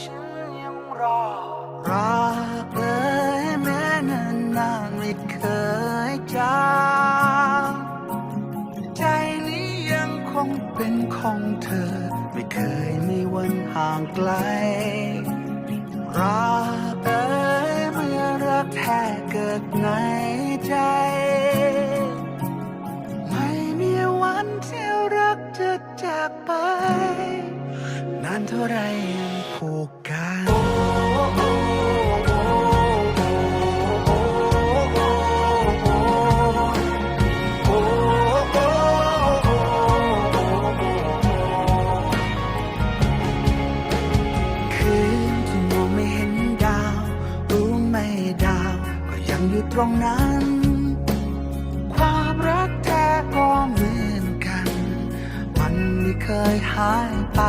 ฉันยังรอ รักเอ่ยแม้นานนานไม่เคยจางใจนี้ยังคงเป็นของเธอ ไม่เคยมีวันห่างไกล รักเอ่ยเมื่อรักแท้เกิดในใจ ไม่มีวันที่รักจะจากไปานเท่าไรยังผูกกันคืนที่มองไม่เห็นดาวรู้ไหมดาวก็ยังอยู่ตรงนั้น ความรักแท้ก็เหมือนกัน มันไม่เคยหายไป